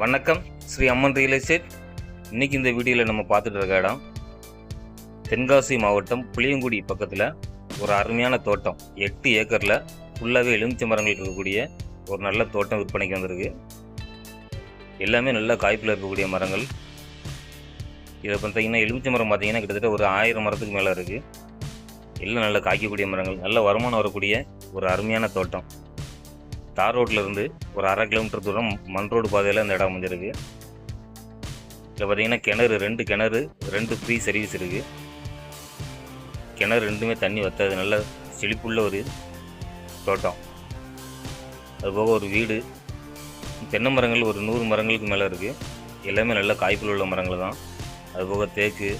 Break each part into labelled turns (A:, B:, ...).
A: வணக்கம். Sri Amman real estate. இன்னைக்கு இந்த வீடியோவில் நம்ம பார்த்துட்டு இருக்க இடம் தென்காசி மாவட்டம் புளியங்குடி பக்கத்தில் ஒரு அருமையான தோட்டம். எட்டு ஏக்கரில் ஃபுல்லாகவே எலுமிச்சை மரங்கள் இருக்கக்கூடிய ஒரு நல்ல தோட்டம் விற்பனைக்கு வந்திருக்கு. எல்லாமே நல்ல காய்ப்பில் இருக்கக்கூடிய மரங்கள். இதில் பார்த்தீங்கன்னா எலுமிச்சை மரம் பார்த்தீங்கன்னா கிட்டத்தட்ட ஒரு ஆயிரம் மரத்துக்கு மேலே இருக்குது எல்லாம் நல்ல காய்க்கக்கூடிய மரங்கள். நல்ல வருமானம் வரக்கூடிய ஒரு அருமையான தோட்டம். தார் ரோட்லேருந்து ஒரு அரை கிலோமீட்டர் தூரம் மண் ரோடு பாதையில் இந்த இடம் அமைஞ்சிருக்கு. இதில் பார்த்தீங்கன்னா கிணறு ரெண்டு கிணறு ரெண்டு ஃப்ரீ சர்வீஸ் இருக்குது கிணறு ரெண்டுமே தண்ணி வற்றாது நல்ல செழிப்புள்ள ஒரு தோட்டம். அதுபோக ஒரு வீடு. தென்னை மரங்கள் ஒரு நூறு மரங்களுக்கு மேலே இருக்குது எல்லாமே நல்ல காய்ப்புள்ள உள்ள மரங்கள் தான். அதுபோக தேக்கு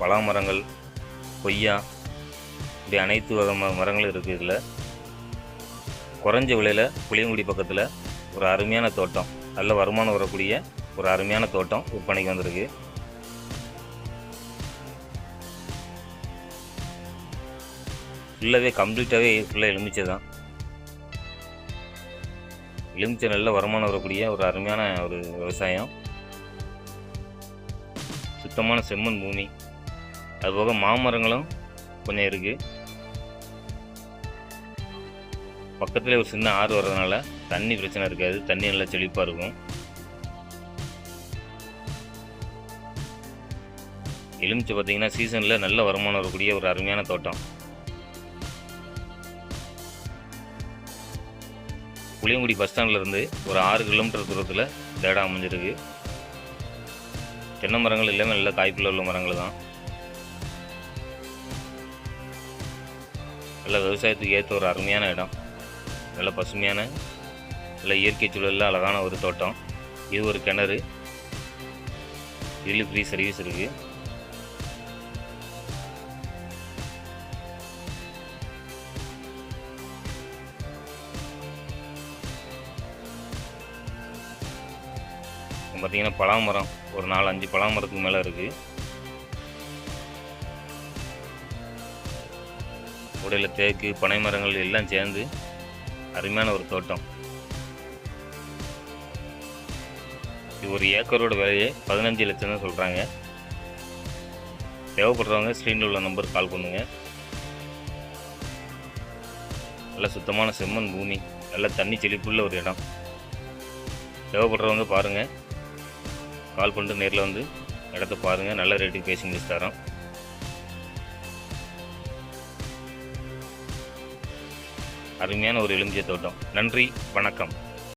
A: பலா மரங்கள் கொய்யா இப்படி அனைத்து வகை ம மரங்களும் இருக்குது இதில். குறைஞ்ச விலையில் புளியங்குடி பக்கத்தில் ஒரு அருமையான தோட்டம். நல்ல வருமானம் வரக்கூடிய ஒரு அருமையான தோட்டம் விற்பனைக்கு வந்திருக்கு. ஃபுல்லாகவே கம்ப்ளீட்டாகவே ஃபுல்லாக எலுமிச்சை தான் எலுமிச்சை நல்ல வருமானம் வரக்கூடிய ஒரு அருமையான ஒரு விவசாயம். சுத்தமான செம்மண் பூமி. அதுபோக மாமரங்களும் கொஞ்சம் இருக்குது பக்கத்துலேயே ஒரு சின்ன ஆறு வர்றதுனால தண்ணி பிரச்சனை இருக்காது. தண்ணி நல்லா செழிப்பாக இருக்கும். எலுமிச்சை பார்த்தீங்கன்னா சீசனில் நல்ல வருமானம் வரக்கூடிய ஒரு அருமையான தோட்டம். புளியங்குடி பஸ் ஸ்டாண்ட்லேருந்து ஒரு ஆறு கிலோமீட்டர் தூரத்தில் தேடா அமைஞ்சிருக்கு. தென்னை மரங்கள் எல்லாமே நல்ல காய்ப்பில் உள்ள மரங்கள் தான். நல்ல விவசாயத்துக்கு ஏற்ற ஒரு அருமையான இடம். நல்ல பசுமையான நல்ல இயற்கை சூழலில் அழகான ஒரு தோட்டம். இது ஒரு கிணறு. இதில் ஃப்ரீ சர்வீஸ் இருக்குது பார்த்தீங்கன்னா பலாமரம். ஒரு நாலு அஞ்சு பலாமரத்துக்கு மேலே இருக்குது உடையில் தேக்கு பனை மரங்கள் எல்லாம் சேர்ந்து அருமையான ஒரு தோட்டம். இது ஒரு ஏக்கரோட விலையே பதினஞ்சு லட்சம் தான் சொல்கிறாங்க தேவைப்படுறவங்க ஸ்க்ரீனில் உள்ள நம்பர் கால் பண்ணுங்கள் நல்ல சுத்தமான செம்மண் பூமி நல்ல தண்ணி செழிப்புள்ள ஒரு இடம். தேவைப்படுறவங்க பாருங்கள் கால் பண்ணிட்டு நேரில் வந்து இடத்த பாருங்கள் நல்ல ரேட்டுக்கு பேசி முடிச்சு தரோம் அருமையான ஒரு எலுமிச்சை தோட்டம். நன்றி வணக்கம்.